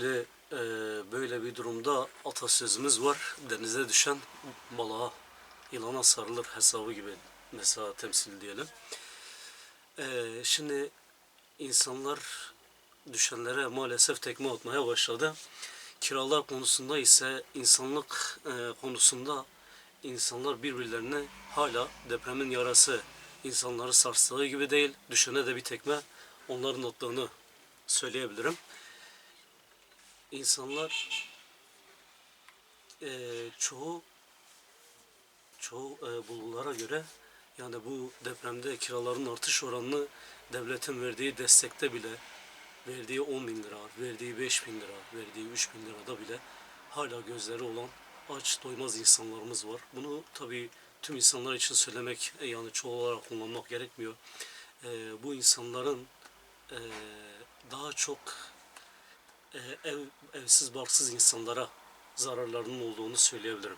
Şimdi, e, böyle bir durumda atasözümüz var. Denize düşen balığa, yılana sarılır hesabı gibi mesela temsil diyelim. E, şimdi insanlar düşenlere maalesef tekme atmaya başladı. Kiralar konusunda ise insanlık e, konusunda insanlar birbirlerine hala depremin yarası insanları sarstığı gibi değil. Düşene de bir tekme onların attığını söyleyebilirim insanlar eee, çoğu çoğu eee, bulgulara göre yani bu depremde kiraların artış oranını devletin verdiği destekte bile verdiği 10 bin lira, verdiği 5 bin lira, verdiği 3 bin lirada bile hala gözleri olan aç doymaz insanlarımız var. Bunu tabii tüm insanlar için söylemek e, yani çoğu olarak kullanmak gerekmiyor. Eee, bu insanların eee, daha çok e, ev, evsiz barksız insanlara zararlarının olduğunu söyleyebilirim.